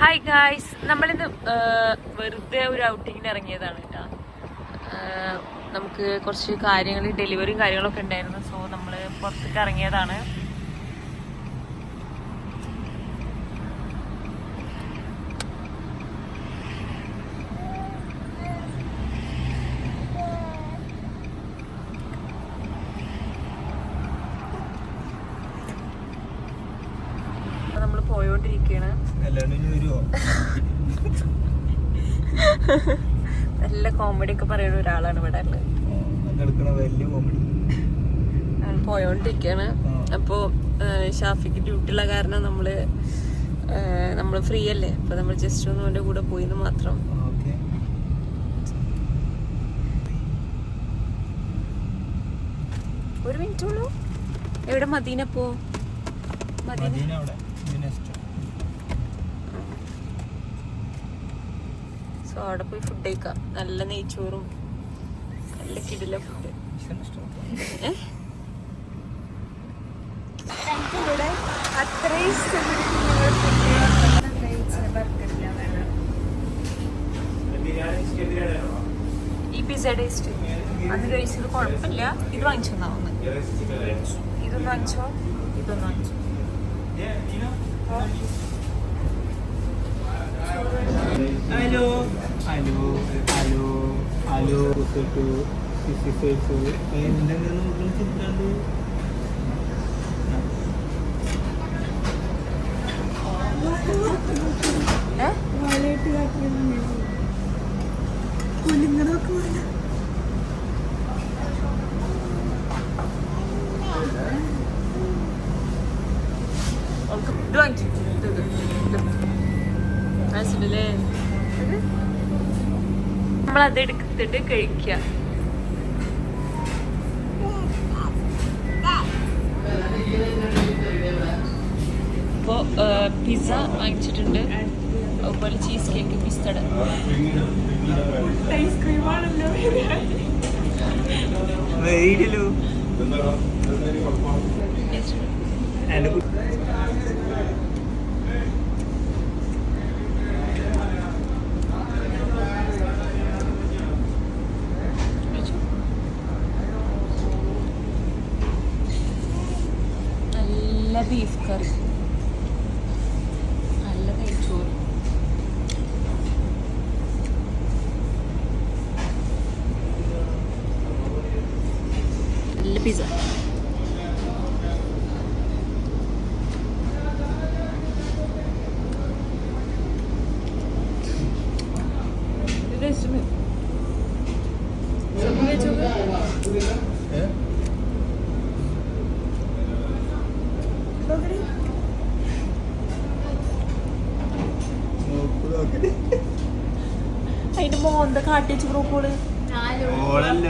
Hi guys നമ്മളിന്ന് വെറുതെ ഒരു ഔട്ടിങ്ങിന് ഇറങ്ങിയതാണ് കേട്ടോ നമുക്ക് കുറച്ച് കാര്യങ്ങൾ ഡെലിവറിയും കാര്യങ്ങളൊക്കെ ഉണ്ടായിരുന്നു. സോ നമ്മൾ പുറത്തേക്ക് ഇറങ്ങിയതാണ്. ഇനി നല്ല കോമഡി ഒക്കെ പറയുന്ന ഒരാളാണ് ഇവിടെ പോയോണ്ടിരിക്കാണ്. അപ്പോ ഷാഫിക്ക് ഡ്യൂട്ടിയുള്ള കാരണം നമ്മൾ നമ്മൾ ഫ്രീ അല്ലേ? അപ്പൊ നമ്മൾ ജസ്റ്റ് ഒന്ന് അവന്റെ കൂടെ പോയിന്ന് മാത്രം. ഒരു മിനിറ്റ് ഉള്ളൂ. എവിടെ മദീന പോ മദീന അവിടെ. സോ അവിടെ പോയി ഫുഡ് കഴിക്കാം. നല്ല നെയ്ച്ചോറും നല്ല കിടില ഫുഡ് ഇതൊന്നും അത്രയും ഈ പിസ്സ ടേസ്റ്റ് അന്ന് കഴിച്ചത് കുഴപ്പമില്ല. ഇത് വാങ്ങിച്ചു തന്നാവുന്നു ഇതൊന്ന് വാങ്ങിച്ചോ? ഇതൊന്ന് വാങ്ങിച്ചോ. Hello hello hello hello two sixty five എന്തെങ്കിലും നോക്കുന്ന ചിത്രാണ്ട് ഇത് വാങ്ങിച്ചു മനസ്സിലല്ലേ നമ്മളത് എടുത്തിട്ട് കഴിക്കുക. ഇപ്പോൾ പിസ്സ വാങ്ങിച്ചിട്ടുണ്ട്. അതുപോലെ ചീസ് കേക്ക് പിസ്തട ഐസ്ക്രീമാണല്ലോ ബീഫ് കറി നല്ല നെയ്ച്ചോറ്. നല്ല പിസ്സ അതിന്റെ മോന്ത കാട്ടിച്ച് ബ്രോക്കോൾ ഓളല്ല.